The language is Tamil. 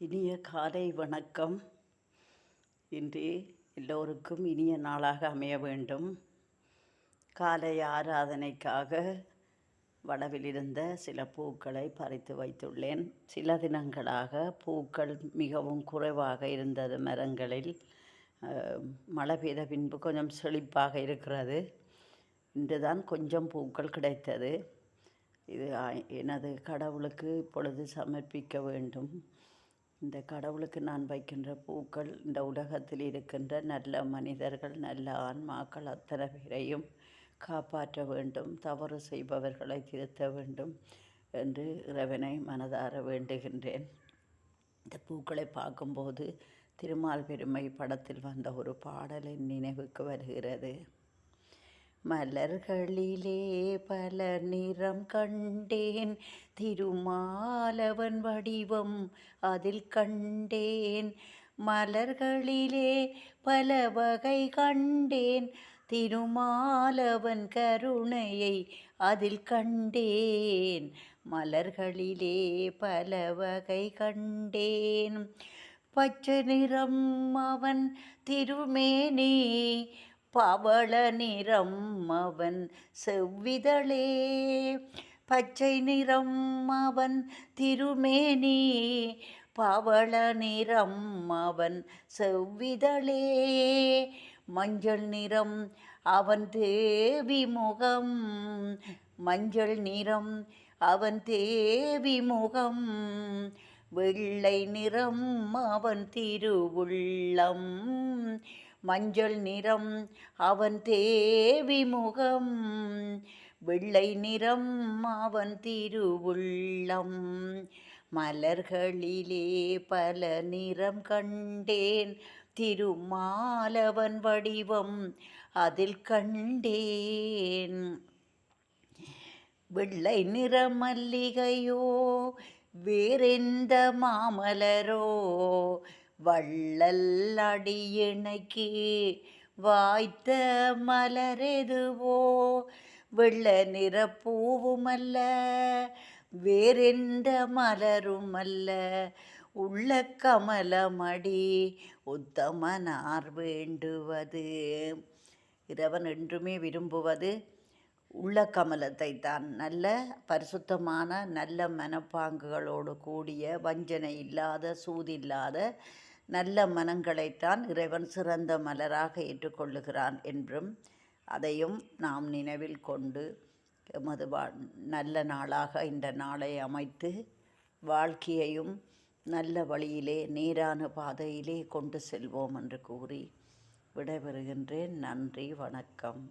இனிய காலை வணக்கம். இன்று எல்லோருக்கும் இனிய நாளாக அமைய வேண்டும். காலை ஆராதனைக்காக வளவிலிருந்த சில பூக்களை பறித்து வைத்துள்ளேன். சில தினங்களாக பூக்கள் மிகவும் குறைவாக இருந்தது. மரங்களில் மழை பெய்த பின்பு கொஞ்சம் செழிப்பாக இருக்கிறது. இன்று தான் கொஞ்சம் பூக்கள் கிடைத்தது. இது எனது கடவுளுக்கு இப்பொழுது சமர்ப்பிக்க வேண்டும். இந்த கடவுளுக்கு நான் வைக்கின்ற பூக்கள் இந்த உலகத்தில் இருக்கின்ற நல்ல மனிதர்கள் நல்ல ஆன்மாக்கள் அத்தனை பேரையும் காப்பாற்ற வேண்டும் தவறு செய்பவர்களை திருத்த வேண்டும் என்று இறைவனை மனதார வேண்டுகின்றேன். இந்த பூக்களை பார்க்கும்போது திருமால் பெருமை படத்தில் வந்த ஒரு பாடல் என் நினைவுக்கு வருகிறது. மலர்களிலே பல நிறம் கண்டேன். திருமாலவன் வடிவம் அதில் கண்டேன். மலர்களிலே பல வகை கண்டேன். திருமாலவன் கருணையை அதில் கண்டேன். மலர்களிலே பல வகை கண்டேன். பச்சை நிறம் அவன் திருமேனி பவள நிறம் அவன் செவ்விதழே பச்சை நிறம் அவன் திருமேனி. பவள நிறம் அவன் செவ்விதழே மஞ்சள் நிறம் அவன் தேவி முகம். மஞ்சள் நிறம் அவன் தேவி முகம். வெள்ளை நிறம் அவன் திருவுள்ளம். மஞ்சள் நிறம் அவன் தேவி முகம் வெள்ளை நிறம் அவன் திருவுள்ளம். மலர்களிலே பல நிறம் கண்டேன் திருமாலவன் வடிவம் அதில் கண்டேன். வெள்ளை நிற மல்லிகையோ வேறெந்த மாமலரோ வள்ளல் அடியிணைக்கு வாய்த்த மலரெதுவோ? வெள்ள நிற பூவுமல்ல வேறெந்த மலருமல்ல? உள்ள கமலமடி உத்தமனார் வேண்டுவது. இறைவன் என்றுமே விரும்புவது உள்ள கமலத்தை தான் நல்ல பரிசுத்தமான நல்ல மனப்பாங்குகளோடு கூடிய வஞ்சனை இல்லாத சூதில்லாத நல்ல மனங்களைத்தான் இறைவன் சிறந்த மலராக ஏற்றுக்கொள்ளுகிறான் என்றும் அதையும் நாம் நினைவில் கொண்டு எமது வா நல்ல நாளாக இந்த நாளை அமைத்து வாழ்க்கையையும் நல்ல வழியிலே நேரான பாதையிலே கொண்டு செல்வோம் என்று கூறி விடைபெறுகின்றேன். நன்றி வணக்கம்.